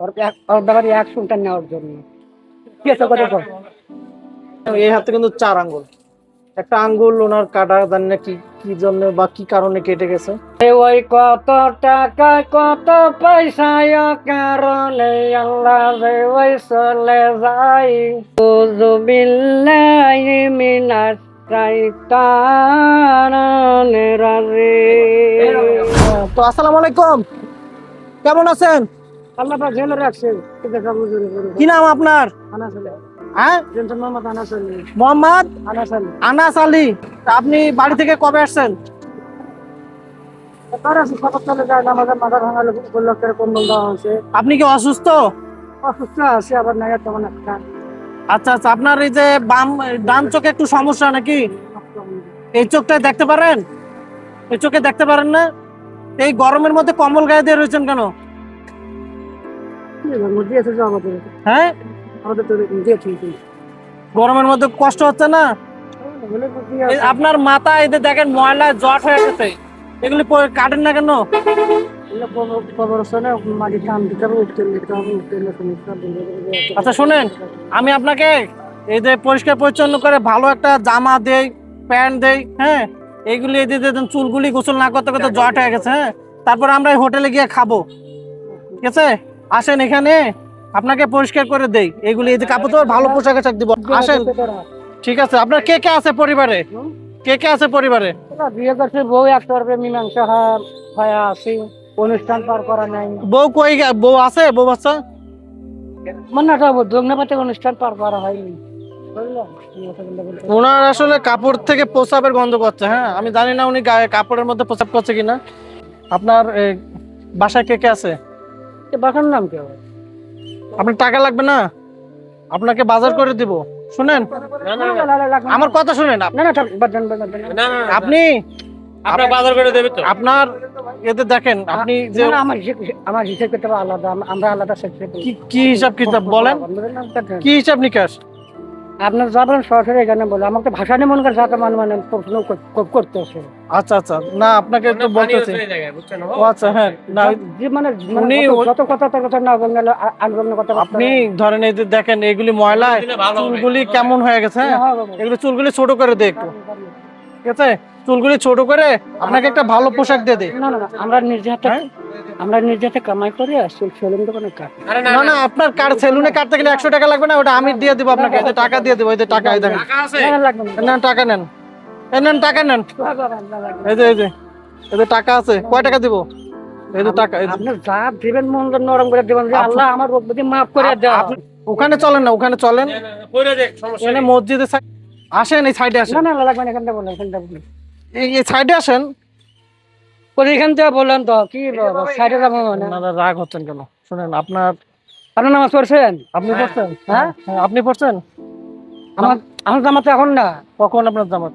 ওর এক- ওর ব্যাপারে অ্যাকশনটা নেওয়ার জন্য। আছে কথা এই হাতে কিন্তু চার আঙ্গুল। একটা আঙ্গুল ওনার কাটা জানি না কি কি জন্য বা কি কারণে কেটে গেছে? ওই কত টাকা কত পয়সা কারণে আল্লাহ যে ওই চলে যাই বুঝু বিল্লাহি মিনাস শাইতানির রাজিম। তো আসসালামু আলাইকুম। কেমন আছেন? আল্লাহ পাক জেনে রাখছে। এটা করে কি নাম আপনার? আনাস আলী। হ্যাঁ? জেন্টন মোহাম্মদ আনাস আলী। মোহাম্মদ? আনাস আলী। আনাস আলী। তা আপনি বাড়ি থেকে কবে আসছেন? আপনি কি অসুস্থ? অসুস্থ আছে আবার নাই তেমন একটা। আচ্ছা আচ্ছা আপনার এই যে বাম ডান চোখে একটু সমস্যা নাকি? এই চোখটা দেখতে পারেন? এই চোখে দেখতে পারেন না? এই গরমের মধ্যে কম্বল গায়ে দিয়ে রয়েছেন কেন? হ্যাঁ? গরমের মধ্যে কষ্ট হচ্ছে না? আপনার মাথা এই যে দেখেন ময়লা জট হয়ে গেছে। এগুলি কাটেন না কেন? আচ্ছা শোনেন আমি আপনাকে এই যে পরিষ্কার পরিচ্ছন্ন করে ভালো একটা জামা দেই প্যান্ট দেই হ্যাঁ? এইগুলি এই যে যে চুলগুলি গোসল না করতে করতে জট হয়ে গেছে হ্যাঁ? তারপর আমরা এই হোটেলে গিয়ে খাব। ঠিক আছে? আসেন এখানে আপনাকে পরিষ্কার করে দেই। এগুলি এই যে কাপড় তো ভালো পোশাক আশাক দিব। আসেন। ঠিক আছে আপনার কে কে আছে পরিবারে? কে কে আছে পরিবারে? বিয়ে করছে বউ একটা মীমাংসা অনুষ্ঠান পার করা নাই। বউ কই বউ আছে? বউ বাচ্চা? মানে দগ্নপাতে অনুষ্ঠান পার করা হয়নি? ওনার আসলে কাপড় থেকে প্রসাবের গন্ধ করছে হ্যাঁ? আমি জানি না উনি গায়ে কাপড়ের মধ্যে প্রসাব করছে কিনা। আপনার বাসায় কে কে আছে? বাসার নাম কি হবে? আপনার টাকা লাগবে না? আপনাকে বাজার করে দিব। শুনেন? না, না, না, না, না, আমার কথা শুনেন। না না। আপনি? আপনার বাজার করে দেবে তো। আপনার এতে দেখেন আপনি যে আমার হিসেব- আমার হিসেব করতে আলাদা আমরা আলাদা কি হিসাব কিতাব বলেন। কি হিসাব নিকাশ? আপনার যাবেন সরাসরি এখানে বলে আমাকে ভাষা নিয়ে মনে করে সাথে মানে মানে প্রশ্ন করতেছে। আচ্ছা আচ্ছা। না আপনাকে একটু বলতেছি। ও আচ্ছা হ্যাঁ না যে মানে মানে উনি যত- কথা তার কথা না বললে আন্দোলন কথা আপনি ধরেন এই যে দেখেন এগুলি ময়লায় চুলগুলি কেমন হয়ে গেছে হ্যাঁ? হ্যাঁ। এগুলো চুলগুলি ছোট করে দে একটু। ঠিক আছে? চুলগুলি ছোট করে আপনাকে একটা ভালো পোশাক দিয়ে দে। না না না আমরা নিজে হাতে হ্যাঁ? আমরা নিজে হাতে কামাই করে আসছি সেলুন দোকানে কাজ না না আপনার কার সেলুনে কাটতে গেলে একশো টাকা লাগবে না? ওটা আমি দিয়ে দিব আপনাকে এই যে টাকা দিয়ে দেবো এই যে টাকা এই দেখেন। না, না, লাগবে না। নেন টাকা নেন। এই নেন টাকা নেন। এই যে এই যে এই যে টাকা আছে কয় টাকা দিব? এই যে টাকা এই যে- আপনি যা দিবেন মন দিয়ে নরম করে দিবেন যে আল্লাহ আমার রোগ ব্যাধি মাফ করে দাও ওখানে চলেন না ওখানে চলেন। এখানে মসজিদের side- আসেন এই সাইডে আসেন। না না লাগবে না এখানটা বলেন এখানটা বলেন। এই সাইডে আসেন। ওই এখান থেকে বললেন তো কি সাইডে যাব মানে? আপনারা রাগ হচ্ছেন কেন? শুনেন আপনার আপনি নামাজ পড়ছেন? আপনি পড়ছেন? হ্যাঁ? হ্যাঁ আপনি পড়ছেন? আমার আমার জামাত এখন না। কখন আপনার জামাত?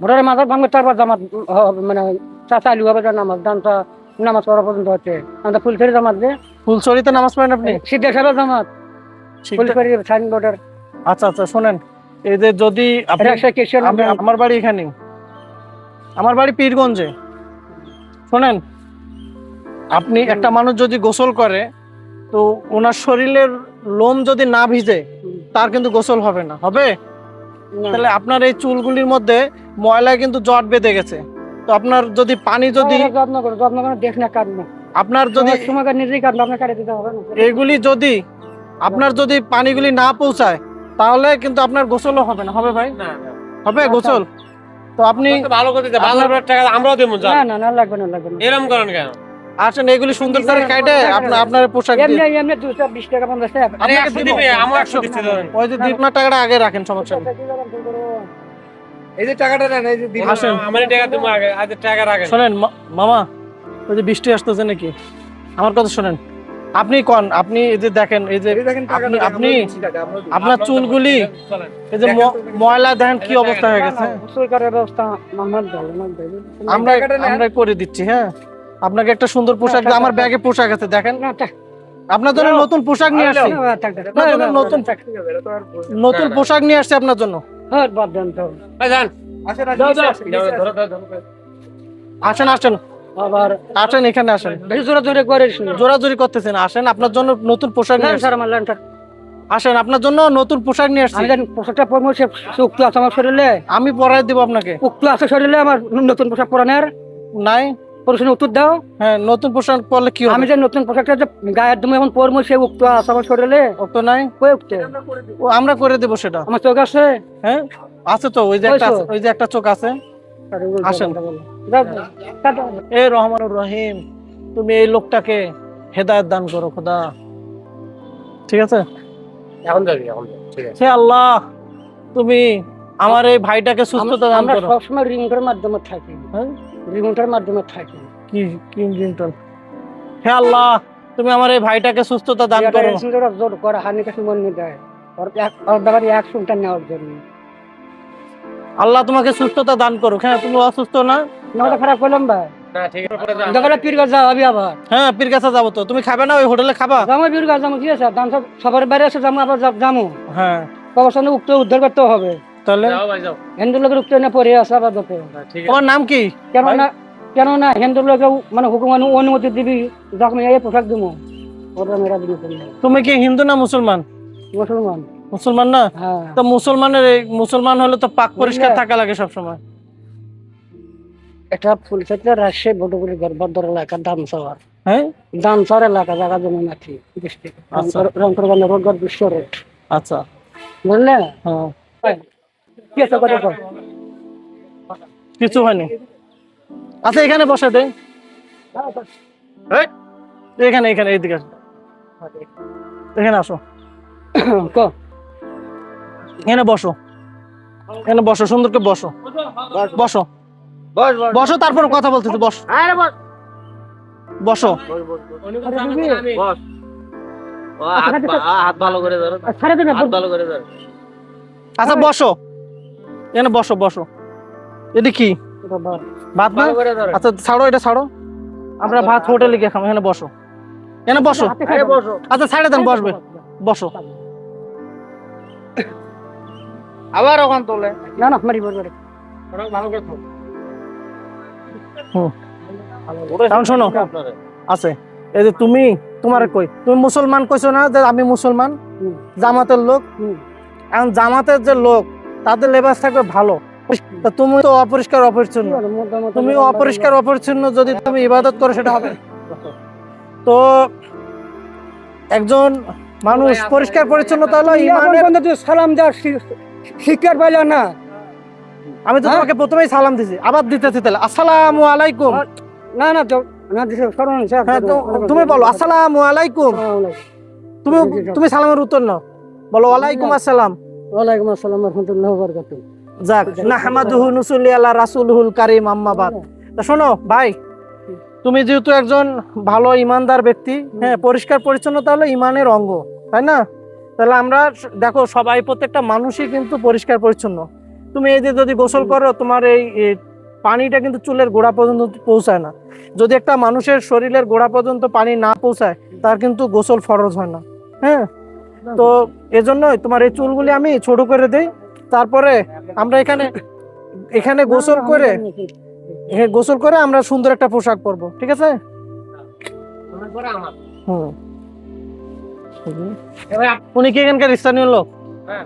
ভোরের মাথার ভাঙবে তারপর জামাত মানে চালু হবে তার নামাজ দানটা নামাজ পড়া পর্যন্ত হচ্ছে। আমরা ফুলফেরি জামাত যে। ফুলছড়িতে নামাজ পড়েন আপনি? সিদ্ধা সাহেবের জামাত। ঠিক ফুলফেরি সাইনবোর্ডের। আচ্ছা আচ্ছা শুনেন। এই যে যদি আমার বাড়ি এখানে আমার বাড়ি পীরগঞ্জে। শোনেন আপনি একটা মানুষ যদি গোসল করে তো ওনার শরীরের লোম যদি না ভিজে তার কিন্তু গোসল হবে না। হবে? তাহলে আপনার এই চুলগুলির মধ্যে ময়লা কিন্তু জট বেঁধে গেছে। তো আপনার যদি পানি যদি যত্ন করে যত্ন করে দেখ না কাটবো আপনার যদি নিজেই কাটলো আপনার কাটে দিতে হবে না। এগুলি যদি আপনার যদি পানিগুলি না পৌঁছায় তাহলে কিন্তু আপনার গোসলও হবে না। হবে ভাই? হবে গোসল? তো আপনি ভালো করে দিতে বাজার করে টাকা আমরাও দেবো না না না লাগবে না লাগবে না। এরম করেন কেন? আসেন এগুলি সুন্দর করে কাটে আপনার আপনার পোশাক এমনি দিয়ে। এমনি দুশো বিশ টাকা পঞ্চাশ টাকা। আরে দিব। আমার একশো দিচ্ছি ধরেন। ওই যে দীপনার টাকাটা আগে রাখেন সমস্যা নেই। এই যে টাকাটা নেন এই যে দিন আসেন। আমার টাকা দেবো আগে আজ টাকা রাখেন। শোনেন মামা ওই যে বৃষ্টি আসতেছে নাকি? আমার কথা শোনেন। আপনি কন? আপনি এই যে দেখেন এই যে দেখেন আপনি আপনি। আপনার চুলগুলি এই যে ময়লা দেখেন কি অবস্থা হয়ে গেছে? আমার। আমরা করে দিচ্ছি হ্যাঁ। আপনাকে একটা সুন্দর পোশাক আমার ব্যাগে পোশাক আছে দেখেন। আপনার জন্য নতুন পোশাক নিয়ে আসছি। নতুন। নতুন পোশাক নিয়ে আসছি আপনার জন্য। হ্যাঁ, আসেন, আসেন, আবার আসেন এখানে আসেন। বেশি জোরে জোরে করে জোরাজোরি করতেছেন আসেন আপনার জন্য নতুন পোশাক স্যার আমার আসেন আপনার জন্য নতুন পোশাক নিয়ে আসছি। পোশাকটা পরবো সে উক্ত আছে আমার শরীরে। আমি পরাই দিব আপনাকে। উক্ত আছে শরীরে আমার নতুন পোশাক পরানোর। নাই। প্রশ্ন উত্তর দাও। হ্যাঁ নতুন পোশাক পরলে কি আমি যে নতুন পোশাকটা যে গায়ের তুমি এখন পরবো সে উক্ত আছে আমার শরীরে। ও তো নাই? কই উক্ত। ও আমরা করে দেব সেটা। আমার চোখ আছে? হ্যাঁ আছে তো ওই যে একটা। ওই যে একটা চোখ আছে। আসেন। এ রহমানুর রহিম তুমি এই লোকটাকে হেদায়েত দান করো খোদা। ঠিক আছে? এখন যাবি এখন যাবি, ঠিক আছে। হে আল্লাহ তুমি আমার এই ভাইটাকে সুস্থতা দান আমরা করো। সবসময় রিংটার মাধ্যমে থাকি। হ্যাঁ? রিংটার মাধ্যমে থাকি। কি কি জিনটন হে আল্লাহ তুমি আমার এই ভাইটাকে সুস্থতা দান করো। জোর করে হানি কাছে মন দেয় ওর এক- এক শুনটা নেওয়ার জন্য। আল্লাহ তোমাকে সুস্থতা দান করো হ্যাঁ তুমি অসুস্থ না। নামটা খারাপ করলাম ভাই। না হ্যাঁ পীর কাছে যাব তো। তুমি খাবে না ওই হোটেলে খাবা? জামা পীর গাছ যাব কি আছে। দাম সব সবার বাইরে আছে যাব আবার যাব। হ্যাঁ। উক্ত উদ্ধার করতে হবে। তাহলে? যাও ভাই যাও। হিন্দু লোকের উক্ত না পরে আছে আবার যাতে ঠিক আছে। তোমার নাম কি? কেন না কেন না হিন্দু মানে হুকুম অনুমতি দিবি যখন এই পোশাক দিব। ওটা মেরা তুমি কি হিন্দু না মুসলমান? মুসলমান। মুসলমান না? হ্যাঁ। তো মুসলমানের মুসলমান হলে তো পাক পরিষ্কার থাকা লাগে সবসময়। এটা ফুলক্ষেত্রে রাজশাহী বটগুড়ি গর্ভদ্র এলাকা দাম দামসাওয়ার। হ্যাঁ? দাম দামসার এলাকা জায়গা জমি ডিস্ট্রিক্ট আচ্ছা। রংপুর বান্ধব রোড বিশ্ব রোড। আচ্ছা। বুঝলে? হ্যাঁ। কও? কিছু হয়নি। আচ্ছা এখানে বসে দে। এখানে এখানে এইদিকে আসো। এখানে আসো। ক এখানে বসো। এখানে বসো সুন্দর করে বসো। বসো। বস বস। বসো তারপর কথা বলতেছি বস। বসো। বস। ছাড়ে দেবে হাত ভালো করে ধরো। আচ্ছা বসো। এখানে বসো বসো। এদি কি? ভাত না? আচ্ছা ছাড়ো এটা ছাড়ো। আমরা ভাত হোটেলে গিয়ে খাব এখানে বসো। এখানে বসো। বসো। আচ্ছা ছাড়ে দেন বসবে। বসো। আবার ওখান তোলে। না না মারি বলবে ওরা ভালো করে থাক। এখন শোনো আছে। এই যে তুমি তোমার কই? তুমি মুসলমান কইছো না যে আমি মুসলমান? জামাতের লোক? এখন জামাতের যে লোক তাদের লেবাস থাকবে ভালো। তুমি তো অপরিষ্কার অপরিচ্ছন্ন। তুমি অপরিষ্কার অপরিচ্ছন্ন যদি তুমি ইবাদত করো সেটা হবে। তো একজন মানুষ পরিষ্কার পরিচ্ছন্নতা হলো ইমানের সালাম দেওয়ার শিকার পাইল না। আমি তো হ্যাঁ? তোমাকে প্রথমেই সালাম দিছি। আবার দিতেছি তাহলে। আসসালামু আলাইকুম। না না তো না দিছে শরণ স্যার হ্যাঁ তুমি বলো আসসালামু আলাইকুম। তুমি তুমি সালামের উত্তর নাও। বলো ওয়ালাইকুম আসসালাম। ওয়ালাইকুম আসসালাম রহমতুল্লাহ বরকাতুহ। যাক নাহমাদুহু নুসুল্লি আলা রাসূলুহুল কারীম আম্মা বাদ। তা শোনো ভাই তুমি যেহেতু একজন ভালো ইমানদার ব্যক্তি হ্যাঁ পরিষ্কার পরিচ্ছন্নতা হলো ইমানের অঙ্গ তাই না? তাহলে আমরা দেখো সবাই প্রত্যেকটা মানুষই কিন্তু পরিষ্কার পরিচ্ছন্ন। তুমি এই যে যদি গোসল করো তোমার এই পানিটা কিন্তু চুলের গোড়া পর্যন্ত পৌঁছায় না। যদি একটা মানুষের শরীরের গোড়া পর্যন্ত পানি না পৌঁছায় তার কিন্তু গোসল ফরজ হয় না। হ্যাঁ? তো এজন্যই তোমার এই চুলগুলি আমি ছোট করে দেই। তারপরে আমরা এখানে এখানে গোসল করে এখানে গোসল করে আমরা সুন্দর একটা পোশাক পরবো ঠিক আছে? হুম। উনি কি এখানকার স্থানীয় লোক? হ্যাঁ,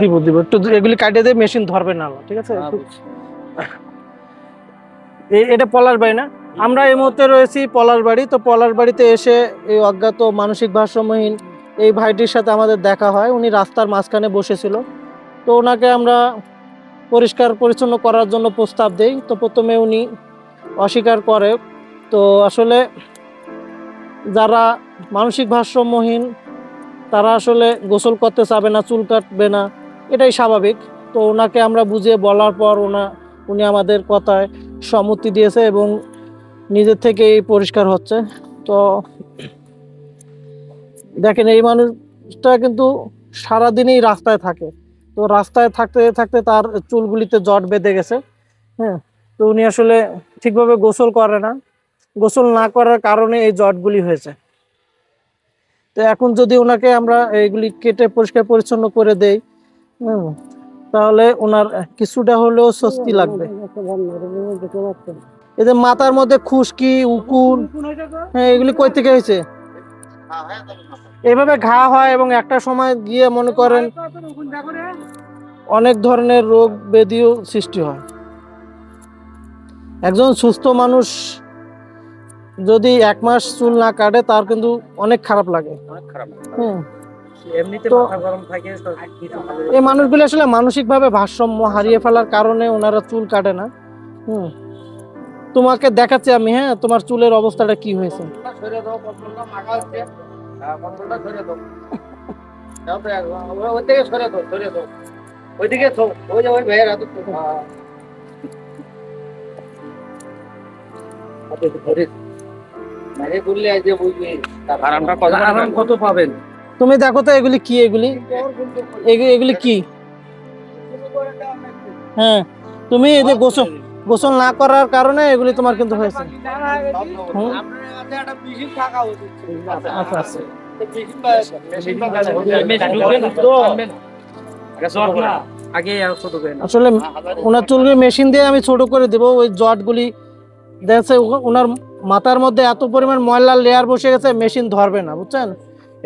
দিব দিব। একটু এগুলি কাটিয়ে দিয়ে মেশিন ধরবে না ঠিক আছে? এটা পলাশ বাড়ি না? আমরা এই মুহূর্তে রয়েছি পলার বাড়ি। তো পলার বাড়িতে এসে এই অজ্ঞাত মানসিক ভারসাম্যহীন এই ভাইটির সাথে আমাদের দেখা হয়। উনি রাস্তার মাঝখানে বসেছিল। তো ওনাকে আমরা পরিষ্কার পরিচ্ছন্ন করার জন্য প্রস্তাব দেই। তো প্রথমে উনি অস্বীকার করে। তো আসলে যারা মানসিক ভারসাম্যহীন, তারা আসলে গোসল করতে চাবে না, চুল কাটবে না, এটাই স্বাভাবিক। তো ওনাকে আমরা বুঝিয়ে বলার পর ওনা, উনি আমাদের কথায় সম্মতি দিয়েছে এবং নিজের থেকেই পরিষ্কার হচ্ছে। তো দেখেন, এই মানুষটা কিন্তু সারাদিনই রাস্তায় থাকে। তো রাস্তায় থাকতে থাকতে তার চুলগুলিতে জট বেঁধে গেছে হ্যাঁ? তো উনি আসলে ঠিকভাবে গোসল করে না। গোসল না করার কারণে এই জটগুলি হয়েছে। তো এখন যদি ওনাকে আমরা এইগুলি কেটে পরিষ্কার পরিচ্ছন্ন করে দেই হুম, তাহলে ওনার কিছুটা হলেও স্বস্তি লাগবে। এদের মাথার মধ্যে খুশকি উকুন হ্যাঁ এগুলি কই থেকে হয়েছে? এভাবে ঘা হয় এবং একটা সময় গিয়ে মনে করেন অনেক ধরনের রোগ ব্যাধিও সৃষ্টি হয়। একজন সুস্থ মানুষ যদি এক মাস চুল না কাটে তার কিন্তু অনেক খারাপ লাগে। এই মানুষগুলো আসলে মানসিকভাবে ভারসাম্য হারিয়ে ফেলার কারণে ওনারা চুল কাটে না। হুম। তোমাকে দেখাচ্ছি আমি হ্যাঁ তোমার চুলের অবস্থাটা কি হয়েছে? কন্ট্রোলটা দাও। ওই- সরে দাও দাও। ওইদিকে ওই যে ওই ভাইয়ের হাতে তুমি দেখো তো এগুলি কি এগুলি? এগু- এগুলি কি? হ্যাঁ তুমি এই যে গোসল গোসল না করার কারণে এগুলি তোমার কিন্তু হয়েছে। আচ্ছা আচ্ছা। আসলে ওনার চুলগুলি মেশিন দিয়ে আমি ছোট করে দেবো, ওই জটগুলি। দেখছে ওনার মাথার মধ্যে এত পরিমাণ ময়লার লেয়ার বসে গেছে, মেশিন ধরবে না, বুঝছেন?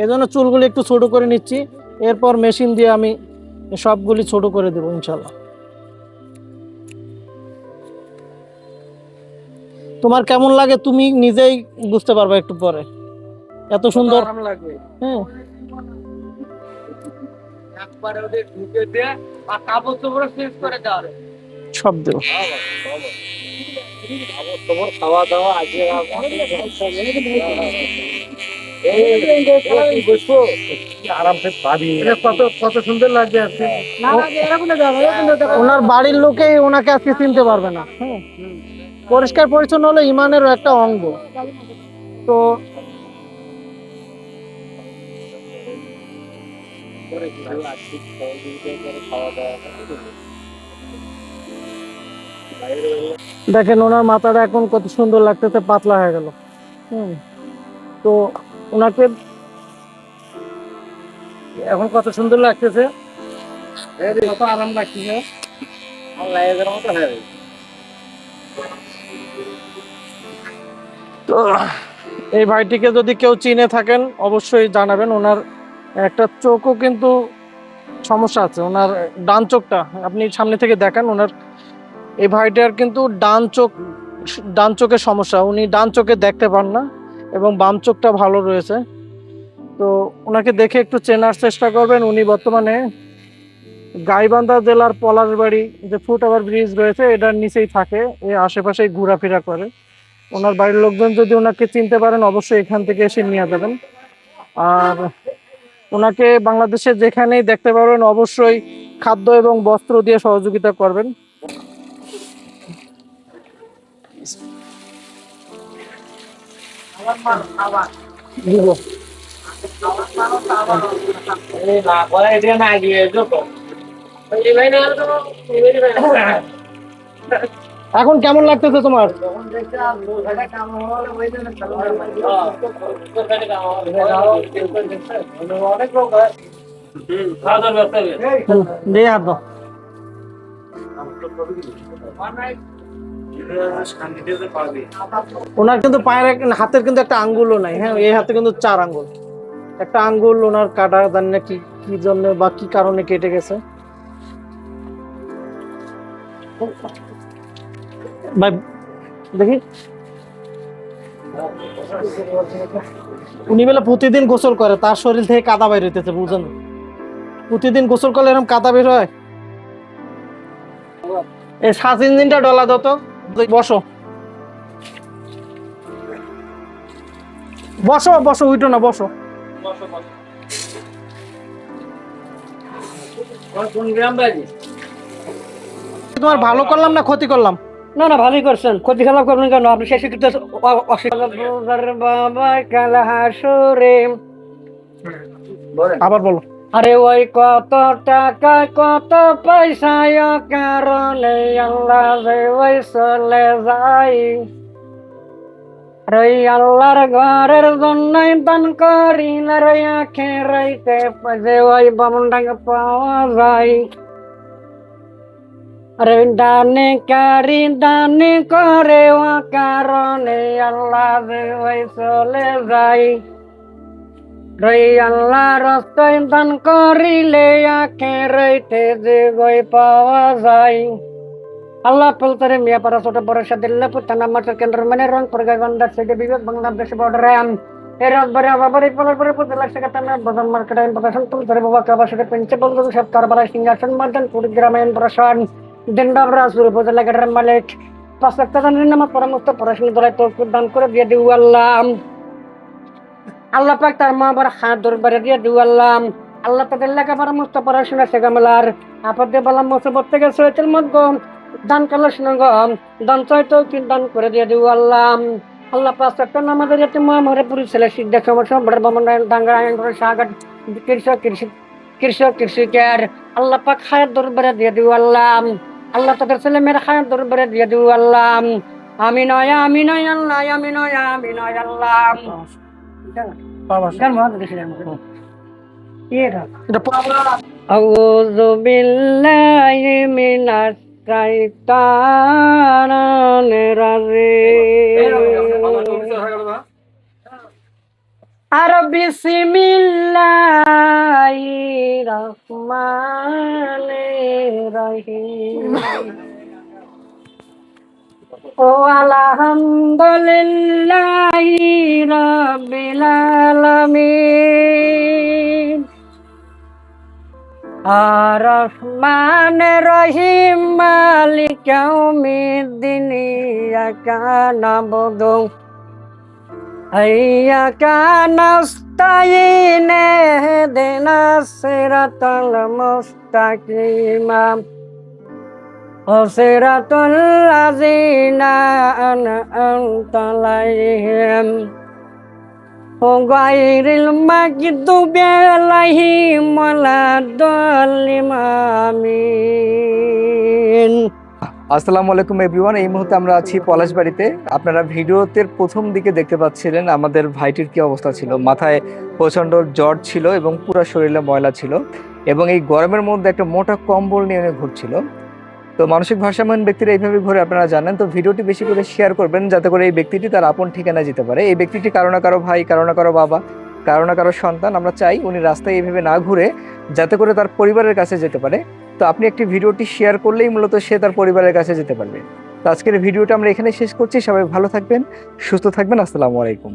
এই জন্য চুলগুলি একটু ছোট করে নিচ্ছি। এরপর মেশিন দিয়ে আমি সবগুলি ছোট করে দেবো, ইনশাল্লাহ। তোমার কেমন লাগে তুমি নিজেই বুঝতে পারবে একটু পরে। এত সুন্দর। আরাম লাগবে। হ্যাঁ। একবারে ওদের ঢুকে দিয়ে আর কাপড় চোপড় চেঞ্জ করে দেওয়া সব দেবো। খাওয়া দাওয়া আজকে কত কত সুন্দর লাগবে ওনার বাড়ির লোকেই ওনাকে আজকে চিনতে পারবে না। হ্যাঁ। পরিষ্কার পরিচ্ছন্ন হলো ইমানেরও একটা অঙ্গ। তো দেখেন, ওনার মাথাটা এখন কত সুন্দর লাগতেছে, পাতলা হয়ে গেল। তো ওনাকে এখন কত সুন্দর লাগতেছে। কত আরাম লাগতেছে। মতো হয়ে গেছে। তো এই ভাইটিকে যদি কেউ চিনে থাকেন, অবশ্যই জানাবেন। ওনার একটা চোখও কিন্তু সমস্যা আছে। ওনার ডান চোখটা, আপনি সামনে থেকে দেখেন, ওনার এই ভাইটার কিন্তু ডান চোখ, ডান চোখের সমস্যা। উনি ডান চোখে দেখতে পান না এবং বাম চোখটা ভালো রয়েছে। তো ওনাকে দেখে একটু চেনার চেষ্টা করবেন। উনি বর্তমানে গাইবান্ধা জেলার পলাশবাড়ি যে ফুট ওভার ব্রিজ রয়েছে, এটার নিচেই থাকে। এ আশেপাশেই ঘোরাফেরা করে। ওনার বাড়ির লোকজন যদি ওনাকে চিনতে পারেন, অবশ্যই এখান থেকে এসে নিয়ে যাবেন। আর ওনাকে বাংলাদেশে যেখানেই দেখতে পারবেন, অবশ্যই খাদ্য এবং বস্ত্র দিয়ে সহযোগিতা করবেন। এখন কেমন লাগতেছে তোমার? ওনার কিন্তু পায়ের হাতের কিন্তু একটা আঙ্গুলও নাই হ্যাঁ? এই হাতে কিন্তু চার আঙ্গুল। একটা আঙ্গুল ওনার কাটা, জানি না কি কি জন্য বা কি কারণে কেটে গেছে। ভাই, দেখি। উনি বেলা প্রতিদিন গোসল করে, তার শরীর থেকে কাদা বাইর হইতেছে বুঝেন প্রতিদিন গোসল করলে এরকম কাদা বের হয়? এই ইঞ্জিনটা ডলা দাও তো। বসো। বসো বসো উইটো না, বসো। তোমার ভালো করলাম না ক্ষতি করলাম? না না ভালোই করছেন। ক্ষতি খারাপ করবেন কেন? আপনি শেষে কিন্তু বাবা কালা হাসরে আবার বলো। আরে ওই কত টাকা কত পয়সা কারণে আল্লাহ যে ওই চলে যাই রই আল্লাহর ঘরের জন্যই দান করি না রই আখে রইতে যে ওই বামুন্ডাঙ্গ পাওয়া যায়। আরে দানে কারি দানে করে ও কারণে আল্লাহ ওই চলে যায়। রই আল্লাহ রাস্তায় দান করিলে আখে রইতে যে গই পাওয়া যায়। আল্লাহ পেলতরে মিয়া পারা ছোট বড় সাদিল্লা পুতানা মাটার কেন্দ্র মানে রং প্রগায় বান্দার সেটে বিবেক বাংলাদেশ বর্ডারে আম এর রাতবারে আবাবারে পলার পরে পুতে লাখ টাকা তামে বাজার মার্কেট, আইন প্রকাশন তুলতরে বাবা, কাবা সেটে বলতো সব কারবার সিংহাসন মার্দন পুরী গ্রামায়ণ প্রশাসন। দিনদাব রাসুল উপজেলা গেটার মালিক। পাঁচ লাখ টাকা নামাজ পরামর্শ পড়াশোনা দলায় তো দান করে দিয়ে দিউ আল্লাহ। আল্লাহ পাক তার মা আবার হাত দরবারে দিয়ে দিউ আল্লাহ। আল্লাহ তাদের লেখাপড়া মুস্ত পড়াশোনা শেখামেলার আপদে বালাম মুসিবত থেকে সৈতের মধ্যে দান করলে শুনগম দান চাইতো কি দান করে দিয়ে দিউ আল্লাহ। আল্লাহ পাঁচ একটা নামাজের যাতে মা মরে পুরী ছেলে সিদ্ধা সমস্যা বড় বামন ডাঙ্গা আইন সাগর, কৃষক, কৃষি, কৃষক, কৃষিকার। আল্লাহ পাক হায়াত দরবারে দিয়ে দিউ আল্লাহ। আল্লাহ তাদের ছেলে মেয়ের হায়াত দরবারে দিয়ে দিউ আল্লাহ আমি নয় আমি নয় আল্লাহ আমি নয় আমি নয় আল্লাহ বাবা গান মহান দেখিলাম এটা এটা পড়া- أعوذ بالله من الشيطان الرجيم আর বিসমিল্লাহির রহমানির রহিম। ও আলহামদুলিল্লাহি রাব্বিল আলামিন। আর রহমান রহিম মালিক ইয়াউমিদ্দিন ইয়াকা নাবুদু। إياك نستعين اهدنا الصراط المستقيم صراط الذين أنعمت عليهم غير المغضوب عليهم ولا الضالين آمين আসসালামু আলাইকুম এভরিওয়ান, এই মুহূর্তে আমরা আছি পলাশবাড়িতে আপনারা ভিডিওতে প্রথম দিকে দেখতে পাচ্ছিলেন আমাদের ভাইটির কি অবস্থা ছিল। মাথায় প্রচণ্ড জ্বর ছিল এবং পুরো শরীরে ময়লা ছিল এবং এই গরমের মধ্যে একটা মোটা কম্বল নিয়ে ঘুরছিল। তো মানসিক ভারসাম্যহীন ব্যক্তিরা এইভাবে ঘুরে আপনারা জানেন। তো ভিডিওটি বেশি করে শেয়ার করবেন যাতে করে এই ব্যক্তিটি তার আপন ঠিকানা যেতে পারে। এই ব্যক্তিটি কারও না কারও ভাই, কারও না কারও বাবা, কারও না কারও সন্তান। আমরা চাই উনি রাস্তায় এইভাবে না ঘুরে যাতে করে তার পরিবারের কাছে যেতে পারে। তো আপনি একটি ভিডিওটি শেয়ার করলেই মূলত সে তার পরিবারের কাছে যেতে পারবে। তো আজকের ভিডিওটা আমরা এখানে শেষ করছি। সবাই ভালো থাকবেন, সুস্থ থাকবেন। আসসালামু আলাইকুম।